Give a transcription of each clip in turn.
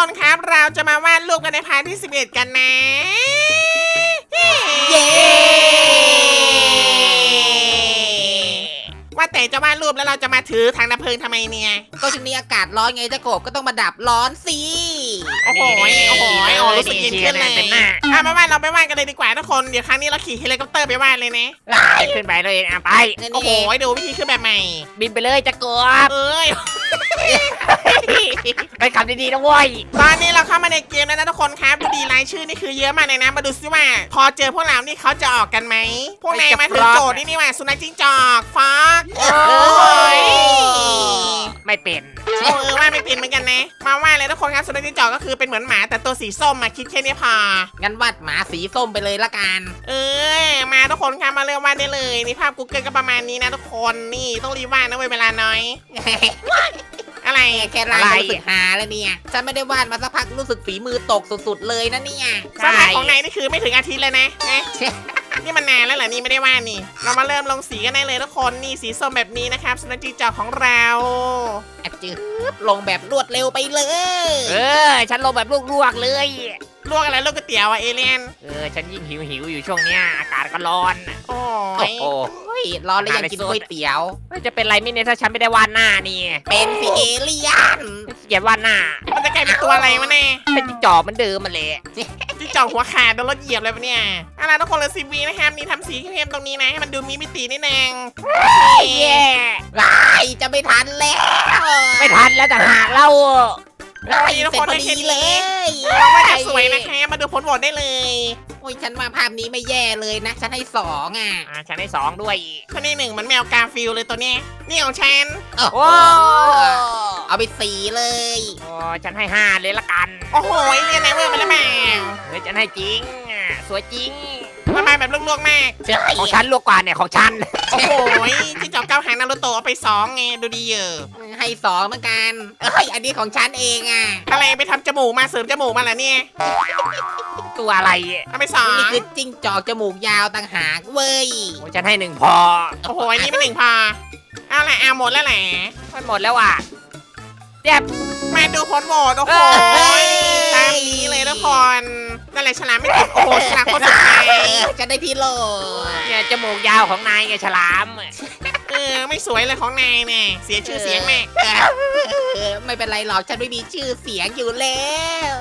คนครับ เราจะมาวาดรูปกันในพาร์ทที่ 11 กันนะ เย้ ว่าแต่จะวาดรูปแล้วเราจะมาถือถังดับเพลิงทำไมเนี่ย ก็ช่วงนี้อากาศร้อนไงเจ้ากบก็ต้องมาดับร้อนสิ โอ้โหโอ้โหโอ้โหรู้สึกเย็นขึ้นเลยเป็นหน้าอะมาวาดเราไปวาดกันเลยดีกว่าทุกคน เดี๋ยวครั้งนี้เราขี่เฮลิคอปเตอร์ไปวาดเลยนะไล่ขึ้นไปเลยอะไปนั่นโอ้โหเองดูวิธีขึ้นแบบใหม่ บินไปเลยจะกบเอ้ย ไปขับดีๆนะเว้ยตอนนี้เราเข้ามาในเกมแล้วนะทุกคนครับดูดีรายชื่อนี่คือเยอะมากเลยนะ มาดูซิว่า พอเจอพวกเรานี่เขาจะออกกันไหม พวกนายมาถึงโจทย์นี่นี่ว่าสุนัขจิ้งจอกฟอกโอ้ย ไม่เป็นเออว่าไม่เป็นเหมือนกันนะ มาว่าเลยทุกคนครับสุนัขจิ้งจอกก็คือเป็นเหมือนหมาแต่ตัวสีส้มมาคิดแค่นี้พอ งั้นวาดหมาสีส้มไปเลยละกัน เออมาทุกคนครับมาเริ่มวาดได้เลยนี่ภาพ Google ก็ประมาณนี้นะทุกคนนี่ต้องรีบวาดนะเว้ยเวลาน้อย อะไรแค่ลายก็รู้สึกหาแล้วเนี่ย ฉันไม่ได้วาดมาสักพักรู้สึกฝีมือตกสุดๆเลยนะเนี่ยสภาพของนายนี่คือไม่ถึงอาทิตย์เลยนะ นะนี่มันนานแล้วเหรอนี่ไม่ได้วาดนี่ เรามาเริ่มลงสีกันได้เลยทุกคนนี่สีส้มแบบนี้นะครับสุนัขจิ้งจอกของเราอะจืบลงแบบรวดเร็วไปเลย เออ ฉันลงแบบลวกๆเลย ลวกอะไรลวกก๋วยเตี๋ยวอะเอเลียนเออฉันยิ่งหิวหิวๆอยู่ช่วงเนี้ยอากาศก็ร้อนโอ้โอ้ยโหโอ้ยร้อนแล้วยังกินก๋วยเตี๋ยวจะเป็นไรไม่เนี่ยถ้าฉันไม่ได้วาดหน้านี่เป็นสิเอเลียนเกลียดวาดหน้ามันจะกลายเป็นตัวอะไรวะแน่เป็นจิ้งจอกเหมันเดิมมาเลย จิ้งจอกหัวขาดโดนรถเหยียบเลยปะเนี่ยเอาล่ะทุกคนเลยสิบวีนะครับนี่ทำสีเข้มๆตรงนี้นะให้มันดูมีมิตินิดนึงเย่ไายจะไม่ทันแล้ว ไม่ทันแล้วแต่หากเรา ไอ้ทุกคนพอดีเลยเราว่าจะสวยนะคะมาดูผลโหวตได้เลย โอ้ยฉันว่าภาพนี้ไม่แย่เลยนะ ฉันให้สองอะอ่าฉันได้สองด้วยคนที่หนึ่งเหมันแมวกาฟิลเลยตัวเนี้ยนี่ของฉันโอ้โหโอ้เอาไปสี่เลยโอ้ฉันให้ห้าเลยละกัน โอ้โหเรียนไหนเวอร์มาแล้วแม่เฮ้ยฉันให้จริงอะสวยจริง ระบายแบบลวกๆมากใช่ของฉันลวกกว่าเนี่ยของฉัน โอ้โหจิ้งจอกเก้าหางนารูโตะเอาไปสองไงดูดีเยอะให้สองเหมือนกันเอ้ยอันนี้ของฉันเองอะอะไรไปทำจมูกมาเสริมจมูกมาเหรอเนี่ยตัวอะไรเอาไปสองนี่คือจิ้งจอกจมูกยาวต่างหากเว้ยโอ้ฉันให้หนึ่งพอ โอ้โหอันนี้ไม่หนึ่งพอเอาละเอาหมดแล้วแหละมันหมดแล้วอะเจ็บมาดูผลโหวตโอ้โหเอ้ยตามนี้เลยทุก คนนั่นแหละฉลามไม่ติดโอ้โหฉลามโคตรสุดท้ายเออฉันได้ที่โหลเนี่ยจมูกยาวของนายไงฉลาม เออไม่สวยเลยของนายเนี่ยเสียชื่อเสียงแม่ เออไม่เป็นไรหรอกฉันไม่มีชื่อเสียงอยู่แล้ว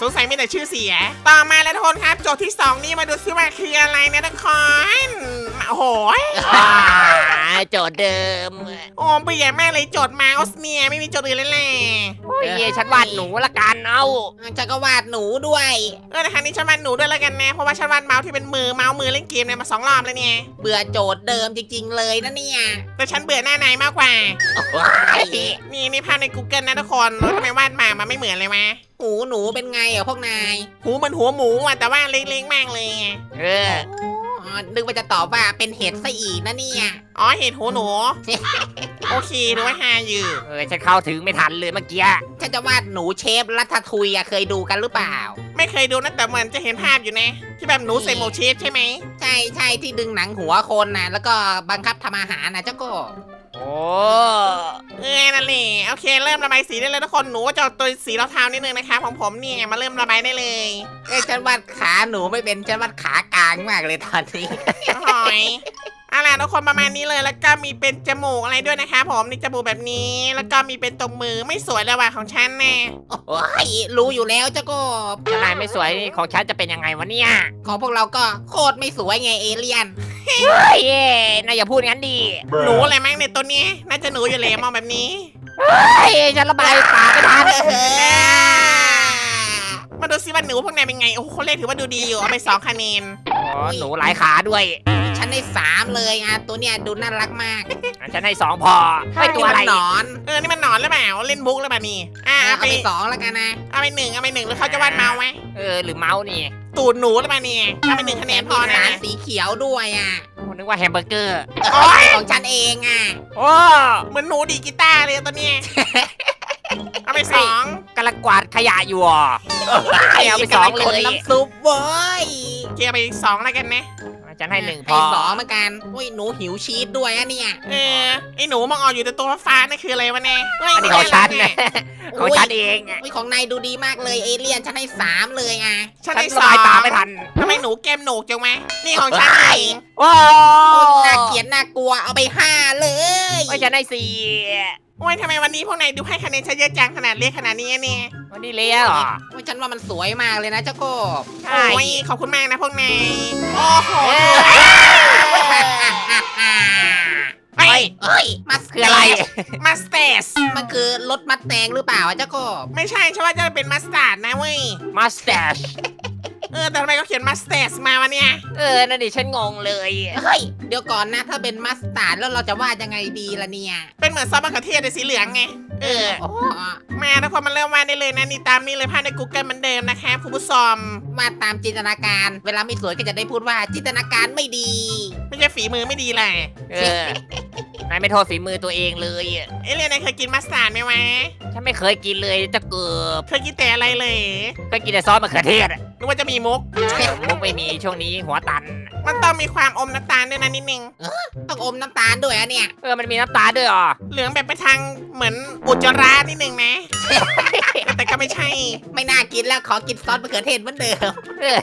สงสัยมีแต่ชื่อเสีย ต่อมาแล้วทุกคนครับ โจทย์ที่สองนี่มาดูซิว่าคืออะไรนะทุกคนโอ้โหอ่าโจทย์เดิมโอ้เบื่อมากเลยโจทย์มาออสเนี่ยไม่มีโจทย์อื่นเลยแหละโอ้ยฉันวาดหนูละกันเอาฉันก็วาดหนูด้วย เออแต่ครั้งนี้ฉันวาดหนูด้วยแล้วกันนะ เพราะว่าฉันวาดเมาส์ที่เป็นมือเมาส์มือเล่นเกมเนี่ยมาสองรอบแล้วเนี่ย เบื่อโจทย์เดิมจริง ๆ เลยนะเนี่ยแต่ฉันเบื่อหน้านายมากกว่า ว้ายนี่นี่ภาพใน Google นะทุกคนแล้วทำไมวาดมามันไม่เหมือนเลยวะ หูหนูเป็นไงอะพวกนายหูมันหัวหมูอะแต่ว่าเล็กๆมากเลยเออ อ๋อนึกว่าจะตอบว่าเป็นเห็ดซะอีกนะเนี่ยอ๋อเห็ดหูหนู โอเคดูว่าฮาอยู่ เออฉันเข้าถึงไม่ทันเลยเมื่อกี้ฉันจะวาดหนูเชฟรัตทุยอะเคยดูกันหรือเปล่า ไม่เคยดูนะแต่เหมือนจะเห็นภาพอยู่นะ ที่แบบหนูใส่หมวกเชฟใช่ไหมใช่ใช่ที่ดึงหนังหัวคนนะแล้วก็บังคับทำอาหารนะเจ้าก็โอ้เออนั่นแหละโอเคเริ่มระบายสีได้เลยทุกคนหนูจะเอาตัวสีเทาๆนิดนึงนะคะของผมเนี่ยมาเริ่มระบายได้เลยเอ้ยฉันวาดขาหนูไม่เป็นฉันวาดขากลางมากเลยตอนนี้ หอยเอาล่ะทุกคนประมาณนี้เลยแล้วก็มีเป็นจมูกอะไรด้วยนะคะ ผมนี่จมูกแบบนี้แล้วก็มีเป็นตรงมือไม่สวยเลยว่ะของฉันแน่ โอ้ยรู้อยู่แล้วเจ้าก็ถ้านายไม่สวยของฉันจะเป็นยังไงวะเนี่ย ของพวกเราก็โคตรไม่สวยไงเอเลียน เฮ้ยนายอย่าพูดงั้นดิหนูอะไรมั้งเนี่ยตัวเนี้ยน่าจะหนูอยู่เลยมองแบบนี้เฮ้ยฉันระบายตาไม่ทันมาดูซิว่าหนูพวกนายเป็นไง โอ้โหคนเลขถือว่าดูดีอยู่ เอาไปสองคะแนนอ๋อหนูหลายขาด้วยฉั นได้สามเลยอะตัวเนี้ยดูน่ารักมากฉันให้สองพอไม่ตัวอะไรนี่มันหนอนเออนี่มันหนอนหรือเปล่าเล่นบุ๊กหรือเปล่านี่อะเอาเอาไปไปสองแล้วกันนะเอาไปหนึ่งเอาไปหนึ่งแล้วเขาจะวาดเมาส์ไหมเออหรือเมาส์นี่ตูดหนูหรือเปล่านี่เอาไปหนึ่งคะแนนพอมีนะหางสีเขียวด้วยอะโอ้นึกว่าแฮมเบอร์เกอร์โอ๊ย ของฉันเองอะโอ้เหมือนหนูดีดกีตาร์เลยตัวเนี้ยเอาไปสองกำลังกวาดขยะอยู่อะ เอาไปสองเลคนยน้ำซุปเว้ย เกียร์ไปสองแล้วกันนะ ฉันให้หนึ่งพให้อสองเหมือนกันอุ้ยหนูหิวชีสด้วยอะเนี่ยเออไอหนูมองออกอยู่แต่ตัวฟ้าๆนั่นคืออะไรวะเนี่ยเฮ้ยอันนี้ของฉันแค่นะของฉันเองอะอุ้ยของนายดูดีมากเลยเอเลี่ยนฉันให้สามเลยอะฉันฉันได้สสอบายงตาไม่ทันทำไมหนูแก้มหนูกจังไหมนี่ของฉันเองว้าโอ้วยน่าเกลียดน่ากลัวเอาไปห้าเลยว่าฉันได้สี่ โอ้ยทำไมวันนี้พวกนายดูให้คะแนนฉันเยอะจังขนาดเรียกขนาดนี้เนี่ยวันนี้เลี้ยวเหรอโอ้ยฉันว่ามันสวยมากเลยนะเจ้าโกบใช่โอ้ยขอบคุณมากนะพวกนายโอ้โหเอ้ยไอ้เฮ้ยเอ้ยมัสคืออะไรมัสเตสมันคือรถมัดแตงหรือเปล่าอะเจ้าโกบไม่ใช่ฉันว่าจะเป็นมัสตาร์ดนะเว้ยมัสตาช เออแต่ทำไมเขาเขียนมัสเตสมาวะเนี่ย เออ นั่นดิฉันงงเลยเฮ้ย เดี๋ยวก่อนนะ ถ้าเป็นมัสตาร์ดแล้วเราจะวาดยังไงดีล่ะเนี่ย เป็นเหมือนซอสมะเขือเทศแต่สีเหลืองไง เออโอ้มาทุกคนมาเริ่มวาดได้เลยนะนี่ตามนี้เลยภาพใน Google เหมือนเดิมนะคะคุณผู้ชมวาดตามจินตนาการ เวลาไม่สวยก็จะได้พูดว่าจินตนาการไม่ดี ไม่ใช่ฝีมือไม่ดีแหละเออนายไม่โทษฝีมือตัวเองเลยเอเลียนนายเคยกินมัสตาร์ดไหมวะฉันไม่เคยกินเลยจะเกือบเคยกินแต่อะไรเลย เคยกินแต่ซอสมะเขือเทศอะนึกว่าจะมีมุกมุกไม่มีช่วงนี้หัวตัน มันต้องมีความอมน้ำตาลด้วยนะนิดนึง ต้องอมน้ำตาลด้วยอะเนี่ย เออมันมีน้ำตาลด้วยเหรอเหลืองแบบไปทางเหมือนอุจจาระนิดนึงนะ แต่ก็ไม่ใช่ ไม่น่ากินแล้วขอกินซอสมะเขือเทศเหมือนเดิม เออ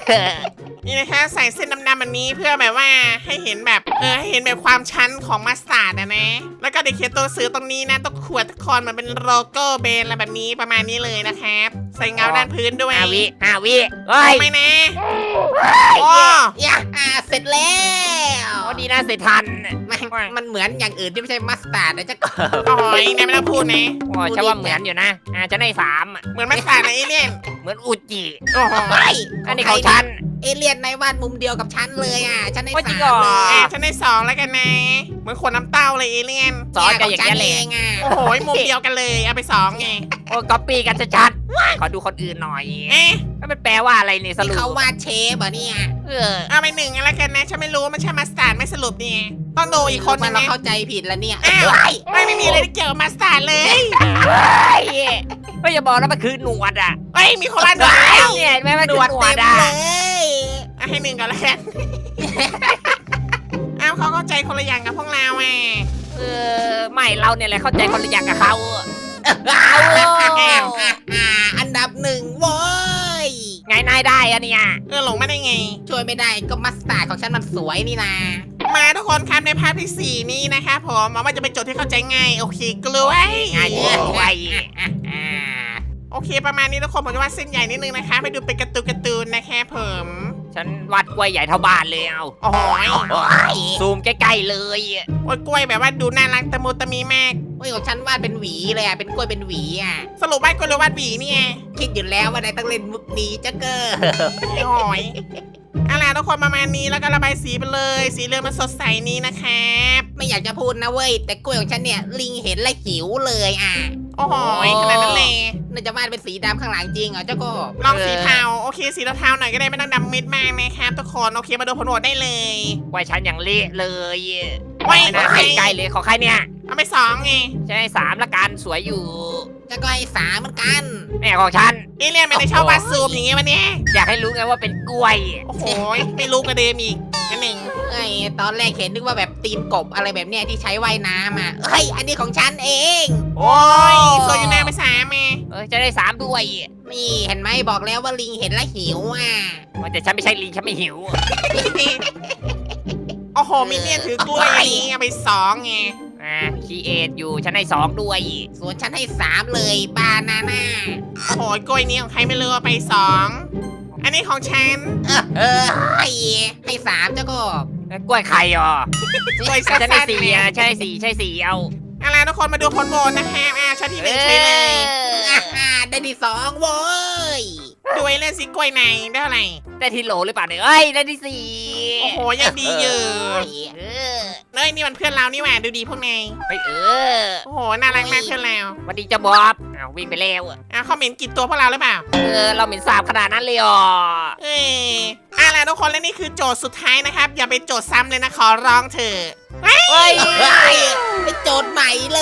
นี่นะคะใส่เส้นดำๆแบบนี้เพื่อแบบว่าให้เห็นแบบเออให้เห็นแบบความชั้นของมัสตาร์ดนะนะ แล้วก็เด็กเขียนตัวซื้อตรงนี้นะต้องขวดตะคอนมันเป็นโลโก้เบนอะไรแบบนี้ประมาณนี้เลยนะครับ ใส่เงาด้านพื้นด้วยห้าวิห้าวิเฮ้ยไม่นะ โอ้ยาอ่าเสร็จแล้วโอ้ดีนะเสร็จทันมันมันเหมือนอย่างอื่นที่ไม่ใช่มัสตาร์ดนะเจ้าก็โอ้ยนายไม่ต้องพูดนะโอ้ฉันว่าเหมือนอยู่นะอ่าฉันได้สามอะเหมือนมัสตาร์ดนะเอเลี่ยนเหมือนอุจิโอ้โหเฮ้ยอันนี้ของฉัน เอเลียนในวาดมุมเดียวกับฉันเลยอะ ฉันได้ว่าจริสางเหรมอ เลยอะฉันได้สองแล้วกันนะ เหมือนขวดน้ำเต้าเลยเอเลี่ยนซอสก็อย่างฉันี้ยแหละเองอะโอ้โหมุมเดียวกันเลย เอาไปสองไง โอ้ก๊อปปี้กันชัดๆขอดูคนอื่นหน่อยเอ๊ะ แล้วมันแปลว่าอะไรเนี่ยสที่รุปเขาวาดเชฟเหรอเนี่ย เออเอาไปหนึ่งแล้วกันนะฉันไม่รู้ว่ามันใช่มัสตาร์ดไม่สรุปนี่ต้องดูอีกคนนึมังเรานะเข้าใจผิดแล้วเนี่ยอ้าวเฮ้ยไม่ไม่มีอะไรที่เกี่ยวกับมัสตาร์ดเลยเฮ้ยไม่อย่าบอกแล้วมันคือหนวดอะเฮ้ยมีคนละหนวดแล้วเนี่ยเห็นไหมมันหนคือวดหนวเต็ดมอะเลยอะให้หนึ่งก่อนแล้วกันอ้าวเขาเข้าใจคนละอย่างกับพวกเราอะ เออไม่เราเนี่ยแหละเข้าใจคนละอย่างกับเขาอ่า ไงนายได้อะเนี่ย เออหลงมาได้ไง ช่วยไม่ได้ก็มัสตาร์ดของฉันมันสวยนี่นามาทุกคนครับในภาพที่สี่นี้นะคะผมหวังว่าจะเป็นโจทย์ที่เข้าใจง่าย โอเคกล้วยง่ายกล้วยอ่าโอเค ประมาณนี้ทุกคนผมจะวาดเส้นใหญ่นิดนึงนะคะไปดูเป็นการ์ตูนการ์ตูนนะคะผมฉันวาดกล้วยใหญ่เท่าบ้านเลยเอาโอ้ยโอ้ยซูมใกล้ๆเลย โอ้ยกล้วยแบบว่าดูน่ารักตะมุตะมีมากโอ้ยของฉันวาดเป็นหวีเลยอะเป็นกล้วยเป็นหวีอะสรุปวาดกล้วยหรือวาดหวีเนี่ยคิดอยู่แล้วว่านายต้องเล่นมุกนี้จ้ะเกอร์โอ้ยเอาล่ะทุกคนประมาณนี้แล้วก็ระบายสีไปเลย สีเหลืองมันสดใสนี้นะครับ ไม่อยากจะพูดนะเว้ยแต่กล้วยของฉันเนี่ยลิงเห็นและหิวเลยอะ โอ้โหขนาดนั้นเลยน่าจะวาดเป็นสีดำข้างหลังจริงเหรอเจ้าก็ลองสีเทาโอเค สีเทาๆหน่อยก็ได้ไม่ต้องดำมิดมากนะครับทุกคนโอเคมาดูผลโหวตได้เลยกล้วยฉันอย่างเละเลยไว้ไม่น่าใกล้ๆเลยของใครเนี่ย เอาไปสองไงฉันให้สามละกันสวยอยู่เจ้าก็ให้สามเหมือนกันแม่ของฉันเอเลี่ยนไม่ได้ชอบวาดซูมอย่างเงี้ยวันนี้ อยากให้รู้ไงว่าเป็นกล้วยโอ้โหไม่รู้กระเดมอีกอันหนึ่งเอ้ยตอนแรกเห็นนึกว่าแบบตีนกบอะไรแบบเนี้ยที่ใช้ว่ายน้ำอะเฮ้ยอันนี้ของฉันเอง โอ้ยโซยูน่าไปสามไงเออจะได้สามด้วยนี่เห็นไหมบอกแล้วว่าลิงเห็นและหิวอะแต่ฉันไม่ใช่ลิงฉันไม่หิวโอ้โหมินเนี่ยนถือกล้วยอย่างนี้เอาไปสองไง อ่าคีเอทอยู่ฉันให้สองด้วย ส่วนฉันให้สามเลยบานาน่าโอ้โหกล้วยนี้ของใครไม่รู้เอาไปสองอันนี้ของฉัน เออให้ให้สามเจ้าก็กล้วยไข่อะกล้วยฉัสั้นให้นๆสี่เนี่ยอะฉันให้สี่ใช่สี่เอาเอาล่ะทุกคนมาดูผลโหวตนะคะอ่าชั้นที่หนึ่งใช่เลยอ่าได้ที่สองโว้ยดูไอ้เล่นสิกล้วยในได้เท่าไหร่ได้ที่โหลหรือเปล่าเนี่ยเอ้ยได้ที่สี่โอ้โหยังดีอยู่ เออ เอ้ยนี่มันเพื่อนเรานี่หว่าดูดีพวกนายเฮ้ยเออโอ้โหน่ารักมากเพื่อนเราสวันดีเจ้าบ๊อบอ้าววิ่งไปแล้วอะอ่าคอมเมนต์กินตัวพวกเราหรือเปล่า เออเราเหม็นสาบขนาดนั้นเลยอะเออเอาล่ะทุกคนและนี่คือโจทย์สุดท้ายนะครับ อย่าไปโจทย์ซ้ำเลยนะขอร้องเถอะเฮ้ยเฮ้ยเป็นโจทย์ใหม่เล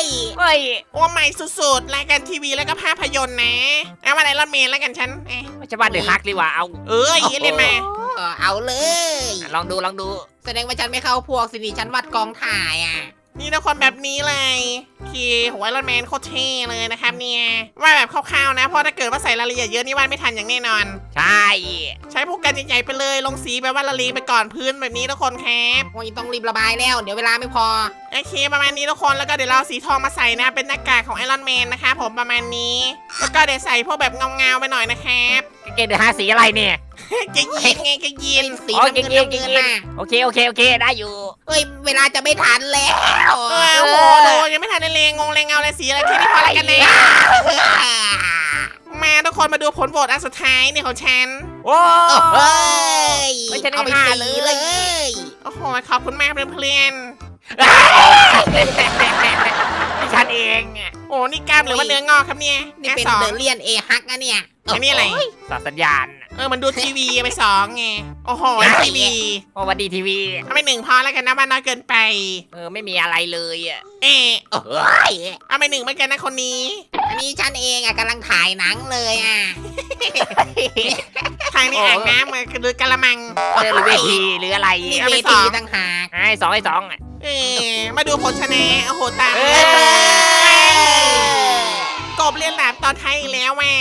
ย เฮ้ยโอ้ใหม่สุดๆรายการทีวีแล้วก็ภาพยนตร์นะเอามาไอรอนแมนแล้วกันฉันเอ้ยไม่ใช่ว่าเดือดฮักดีกว่าเอา เอ้ยเล่นมา เเอาเลย ลองดูลองดู แสดงว่าฉันไม่เข้าพวกสินี่ฉันวัดกองถ่ายอะ นี่ทุกคนแบบนี้เลยคือหัวไอรอนแมนโคตรเท่เลยนะครับเนี่ยว่าแบบคร่าวๆนะ เพราะถ้าเกิดว่าใส่รายละเอียดเยอะนี่วาดไม่ทันอย่างแน่นอน ใช่ใช้พวกกันใหญ่ๆไปเลยลงสีแบบว่าละเลงไปก่อนพื้นแบบนี้ทุกคนครับโอ้ยต้องรีบระบายแล้ว เดี๋ยวเวลาไม่พอ โอเคประมาณนี้ทุกคนแล้วก็เดี๋ยวเราเอาสีทองมาใส่นะ เป็นหน้ากากของไอรอนแมนนะคะผมประมาณนี้ แล้วก็เดี๋ยวใส่พวกแบบเงาๆไปหน่อยนะครับ เกณฑ์เดือดหาสีอะไรเนี่ย จะยินไงจะยินสีอ๋อน้ำเงินเก่งๆน้ำเงินเก่งน่ะโอเคโอเคโอเคได้อยู่เอ้ยเวลาจะไม่ทันแล้วเออโอ้โหโดยังไม่ทันได้เลงงงเลงเงาเลยสีอะไรแค่นี้พอแล้วกันนะมาทุกคนมาดูผลโหวตอันสุดท้ายเนี่ยของฉันโอ้เฮ้ยไม่ใช่ได้เอาไปห้าสีเลยเลยโอ้โหขอบคุณมากเพื่อนนี่ ฉันเองๆโอ้นี่กล้ามหรือว่าเนื้องอกครับเนี่ยนี่อะเป็นสองเดอเลียนเอฮักนะเนี่ยอันนี้อะไรสัตว์สัญญาณ เออ มันดูทีวีไปสองไง โอ้โห ทีวี โอ้วันดีทีวีเอาไปหนึ่งพอแล้วกันนะว่าน้อยเกินไป เออ ไม่มีอะไรเลยอะ เอะเฮ้ยเอาไปหนึ่งเหมือนกันนะคนนี้ อันนี้ฉันเองอะกำลังถ่ายหนังเลยอะทางนี้อ่างน้ำมาหรือกะละมังเออหรือเวทีหรืออะไรนี่เอาเวไปสทีองต่างหากไอ้สองไอ้สองอะ เออมาดูผลชนะโอ้โหตามเอ้กบเรียนหลามตอนท้ายอีกแล้วแม่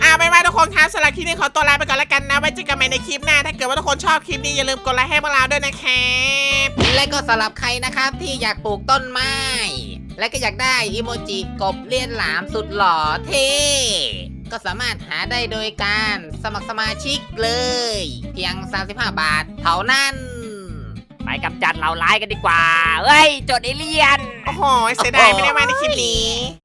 เอาไปนว่าทุกคนครับสำหรับคลิปนี้ขอตัวลาไปก่อนแล้วกันนะ ไว้เจอกันใหม่ในคลิปหน้า ถ้าเกิดว่าทุกคนชอบคลิปนี้อย่าลืมกดไลค์ให้พวกเราด้วยนะครับและก็สำหรับใครนะครับที่อยากปลูกต้นไม้ และก็อยากได้อิโมจิกบเลียนหลามสุดหล่อเท่ก็สามารถหาได้โดยการสมัครสมาชิกเลย เพียง 35 บาท เท่านั้น ไปกำจัดเหล่าร้ายกันดีกว่า เฮ้ย โจดเอเลียน โอ้โหเสียดายไม่ได้มาในคลิปนี้